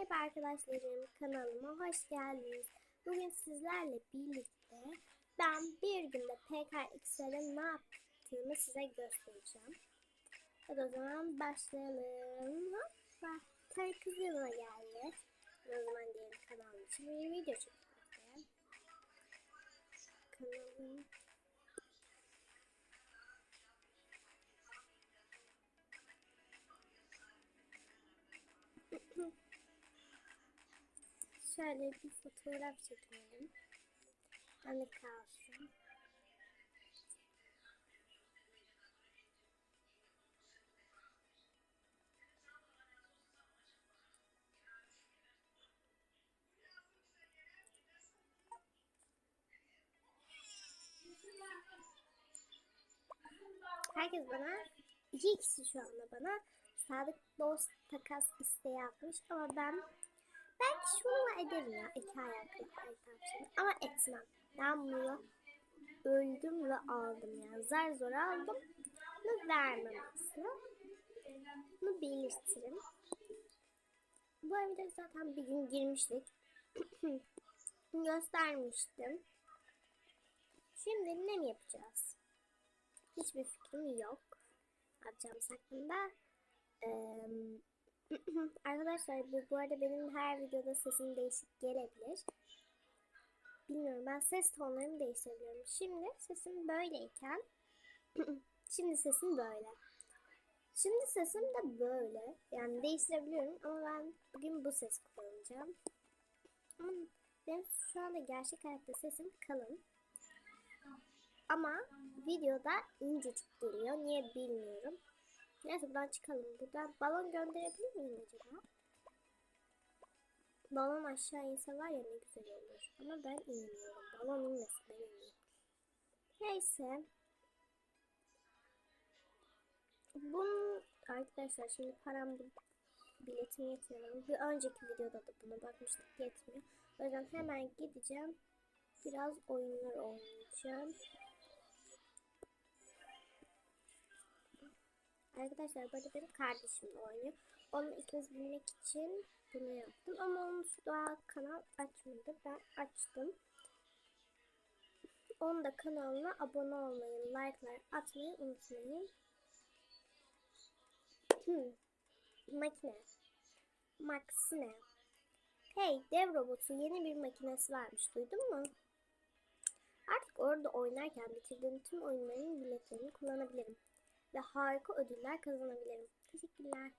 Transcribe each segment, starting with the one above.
Merhaba arkadaşlarım, kanalıma hoş geldiniz. Bugün sizlerle birlikte ben bir günde PKX'lerin ne yaptığını size göstereceğim. Hadi o zaman başlayalım. Hoppa, Tarık kız geldi. O zaman diyelim kanalım için bir video çekeceğim. Kanalım Şöyle bir fotoğraf çekelim. Anı kalsın. Herkes bana, iki kişi şu anda bana sadık dost takas isteği yapmış ama ben Belki şununla ederim ya. iki ayaklı ay tavşanı. Ama etmem. Ben bunu öldüm ve aldım ya. Zar zor aldım. Bunu vermem aslında. Bunu belirtirim. Bu evde zaten bir gün girmiştik. Göstermiştim. Şimdi ne mi yapacağız? Hiçbir fikrim yok. Yapacağımız hakkında. Eee Arkadaşlar bu, bu arada benim her videoda sesim değişik gelebilir. Bilmiyorum ben ses tonlarımı değiştirebiliyorum. Şimdi sesim böyleyken şimdi sesim böyle. Şimdi sesim de böyle. Yani değiştirebiliyorum ama ben bugün bu ses kullanacağım. Ama benim şu anda gerçek hayatta sesim kalın. Ama videoda incecik geliyor. Niye bilmiyorum. Neyse buradan çıkalım. Buradan balon gönderebilir miyim acaba? Balon aşağı inse var ya ne güzel olur. Ama ben inmiyorum. Balon inmesin ben ineyim. Neyse. Bunun arkadaşlar şimdi param bu biletim yetmiyor. Bir önceki videoda da buna bakmıştık yetmiyor. O yüzden hemen gideceğim. Biraz oyunlar oynayacağım. Arkadaşlar böyle benim kardeşim oynuyor. Onun ikimiz bilmek için bunu yaptım. Ama onun daha kanal açmadı. Ben açtım. Onun da kanalına abone olmayı, like'lar atmayı unutmayın. Hmm. Makine. Maxine. Hey, dev robotu yeni bir makinesi varmış. Duydun mu? Artık orada oynarken bitirdiğim tüm oyunların biletlerini kullanabilirim ve harika ödüller kazanabilirim. Teşekkürler.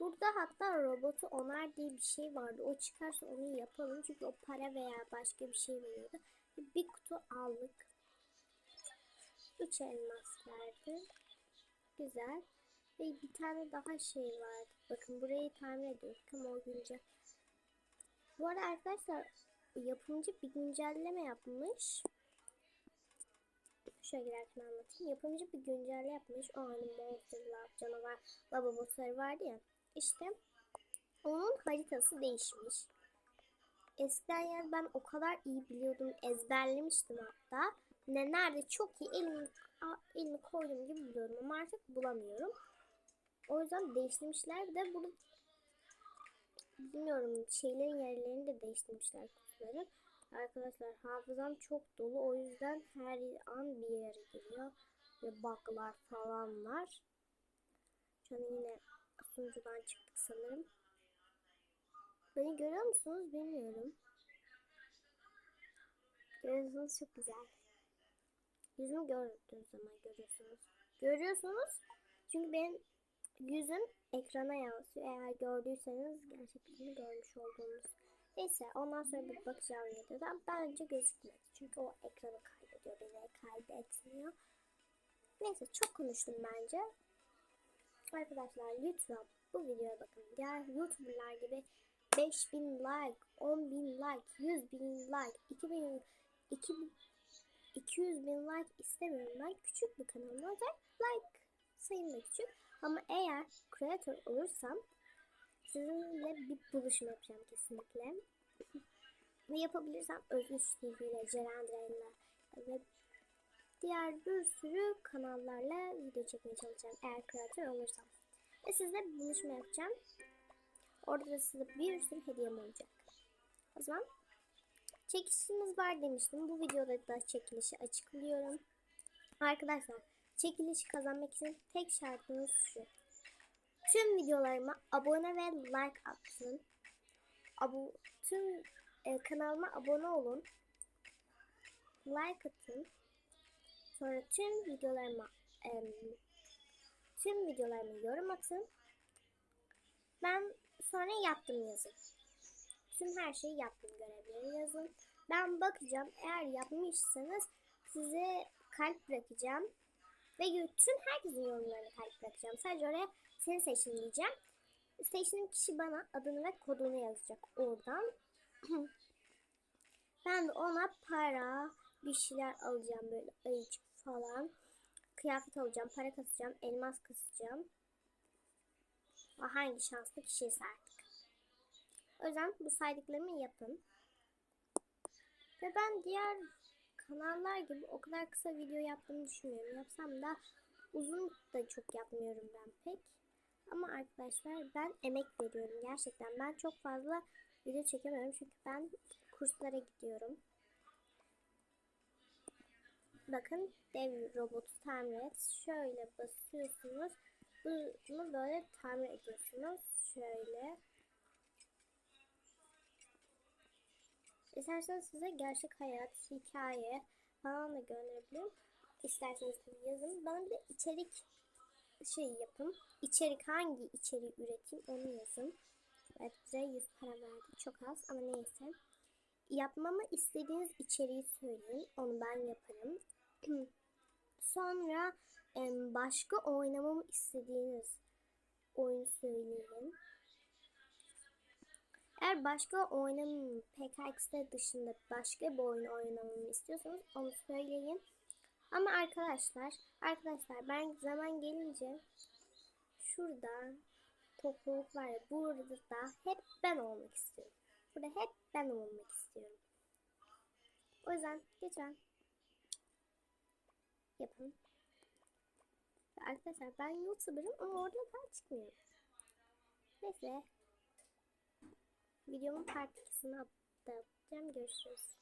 Burada hatta robotu onar diye bir şey vardı. O çıkarsa onu yapalım. Çünkü o para veya başka bir şey veriyordu. Bir kutu aldık. Üç elmas verdi. Güzel. Ve bir tane daha şey vardı. Bakın burayı tamir ediyoruz. Ama o güncel. Bu arada arkadaşlar yapımcı bir güncelleme yapmış şöyle girerken anlatayım. Yapımcı bir güncelle yapmış. O hani monsterlar, canavar, lava bossları vardı ya. İşte onun haritası değişmiş. Eskiden yani ben o kadar iyi biliyordum, ezberlemiştim hatta. Ne nerede çok iyi elimi, elimi koyduğum gibi biliyorum ama artık bulamıyorum. O yüzden değiştirmişler. De bunu bilmiyorum şeylerin yerlerini de değiştirmişler kutuların. Arkadaşlar hafızam çok dolu o yüzden her an bir yere giriyor. Ve bug'lar falan var. Şu an yine sunucudan çıktık sanırım. Beni görüyor musunuz bilmiyorum. Görüyorsunuz çok güzel. Yüzümü gördüğünüz zaman görüyorsunuz. Görüyorsunuz. Çünkü benim yüzüm ekrana yansıyor. Eğer gördüyseniz gerçekten görmüş olduğunuz Neyse ondan sonra bir bakacağım videodan. Bence gözükmedi. Çünkü o ekranı kaydediyor. Beni kaydetmiyor. Neyse çok konuştum bence. Arkadaşlar lütfen bu videoya bakın. Diğer youtuberlar gibi 5000 like, 10.000 like, 100.000 like, 2000, 2000 200 bin like istemiyorum ben. Küçük bir kanalım olacak. Like sayım da küçük. Ama eğer creator olursam sizinle bir buluşma yapacağım kesinlikle. Ve yapabilirsem Özgüç TV ile Ceren Diren'le ve diğer bir sürü kanallarla video çekmeye çalışacağım eğer kreatör olursam. Ve sizle bir buluşma yapacağım. Orada da size bir sürü hediyem olacak. O zaman çekilişimiz var demiştim. Bu videoda da çekilişi açıklıyorum. Arkadaşlar çekilişi kazanmak için tek şartınız şu. Tüm videolarıma abone ve like atın. Abo tüm e, kanalıma abone olun. Like atın. Sonra tüm videolarıma em, tüm videolarıma yorum atın. Ben sonra yaptım yazın. Tüm her şeyi yaptım görevleri yazın. Ben bakacağım. Eğer yapmışsanız size kalp bırakacağım. Ve tüm herkesin yorumlarına kalp bırakacağım. Sadece oraya seni seçtim diyeceğim. Seçtiğim kişi bana adını ve kodunu yazacak oradan. ben de ona para, bir şeyler alacağım böyle ayıcık falan. Kıyafet alacağım, para kasacağım, elmas kasacağım. O hangi şanslı kişiyse artık. O yüzden bu saydıklarımı yapın. Ve ben diğer kanallar gibi o kadar kısa video yaptığımı düşünmüyorum. Yapsam da uzun da çok yapmıyorum ben pek. Ama arkadaşlar ben emek veriyorum gerçekten. Ben çok fazla video çekemiyorum çünkü ben kurslara gidiyorum. Bakın dev robotu tamir et. Şöyle basıyorsunuz. Bunu böyle tamir ediyorsunuz. Şöyle. İsterseniz size gerçek hayat, hikaye falan da gönderebilirim. İsterseniz yazın. Bana bir de içerik şey yapın. İçerik hangi içeriği üreteyim onu yazın. Evet bize 100 para verdi. Çok az ama neyse. Yapmamı istediğiniz içeriği söyleyin. Onu ben yaparım. Sonra başka oynamamı istediğiniz oyun söyleyin. Eğer başka oynamamı PKX'de dışında başka bir oyun oynamamı istiyorsanız onu söyleyin. Ama arkadaşlar, arkadaşlar ben zaman gelince şurada topluluk var ya burada da hep ben olmak istiyorum. Burada hep ben olmak istiyorum. O yüzden lütfen yapın. Arkadaşlar ben YouTuber'ım ama orada ben çıkmıyorum. Neyse. Videomun part 2'sini da. Görüşürüz.